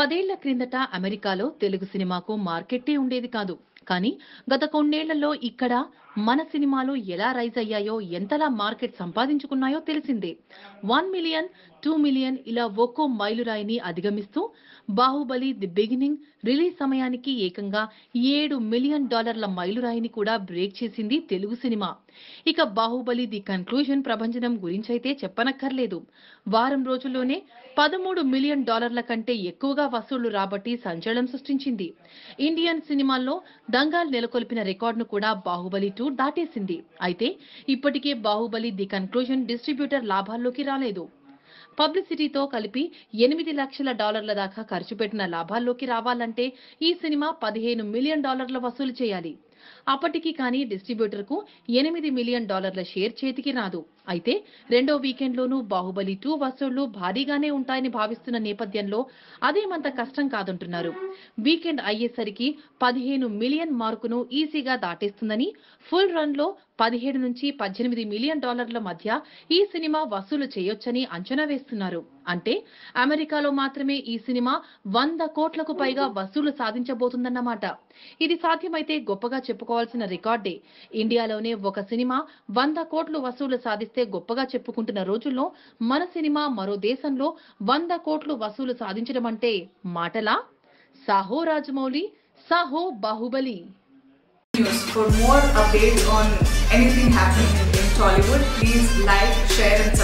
పదేళ్ళ క్రిందట అమెరికాలో తెలుగు సినిమాకు మార్కెట్టే ఉండేది కాదు. కానీ గత కొన్నేళ్ళలో ఇక్కడ మన సినిమాలు ఎలా రైజ్ అయ్యాయో ఎంతలా మార్కెట్ సంపాదించుకున్నాయో తెలిసిందే. వన్ మిలియన్ టూ మిలియన్ ఇలా ఒక్కో మైలురాయిని అధిగమిస్తూ బాహుబలి ది బిగినింగ్ రిలీజ్ సమయానికి ఏకంగా ఏడు మిలియన్ డాలర్ల మైలురాయిని కూడా బ్రేక్ చేసింది తెలుగు సినిమా. ఇక బాహుబలి ది కన్క్లూజన్ ప్రభంజనం గురించైతే చెప్పనక్కర్లేదు. వారం రోజుల్లోనే పదమూడు మిలియన్ డాలర్ల కంటే ఎక్కువగా వసూళ్ళు రాబట్టి సంచలనం సృష్టించింది. ఇండియన్ సినిమాల్లో దంగాల్ నెలకొల్పిన రికార్డును కూడా బాహుబలి టూ దాటేసింది. అయితే ఇప్పటికే బాహుబలి ది కన్క్లూజన్ డిస్ట్రిబ్యూటర్ లాభాల్లోకి రాలేదు. పబ్లిసిటీతో కలిపి ఎనిమిది లక్షల డాలర్ల దాకా ఖర్చు పెట్టిన లాభాల్లోకి రావాలంటే ఈ సినిమా పదిహేను మిలియన్ డాలర్ల వసూలు చేయాలి. అప్పటికి కానీ డిస్ట్రిబ్యూటర్కు ఎనిమిది మిలియన్ డాలర్ల షేర్ చేతికి రాదు. అయితే రెండో వీకెండ్లోనూ బాహుబలి టూ వసూళ్ళు భారీగానే ఉంటాయని భావిస్తున్న నేపథ్యంలో అదేమంత కష్టం కాదంటున్నారు. వీకెండ్ అయ్యేసరికి పదిహేను మిలియన్ మార్కును ఈజీగా దాటేస్తుందని ఫుల్ రన్లో పదిహేడు నుంచి పద్దెనిమిది మిలియన్ డాలర్ల మధ్య ఈ సినిమా వసూలు చేయొచ్చని అంచనా వేస్తున్నారు. అంటే అమెరికాలో మాత్రమే ఈ సినిమా వంద కోట్లకు పైగా వసూలు సాధించబోతుందన్నమాట. ఇది సాధ్యమైతే గొప్పగా చెప్పుకోవాల్సిన రికార్డే. ఇండియాలోనే ఒక సినిమా వంద కోట్లు వసూలు సాధిస్తే గొప్పగా చెప్పుకుంటున్న రోజుల్లో మన సినిమా మరో దేశంలో వంద కోట్లు వసూలు సాధించడం అంటే మాటలా? Saaho Rajamouli Saaho Baahubali. News. For more updates on anything happening in, in Tollywood, please like, share, and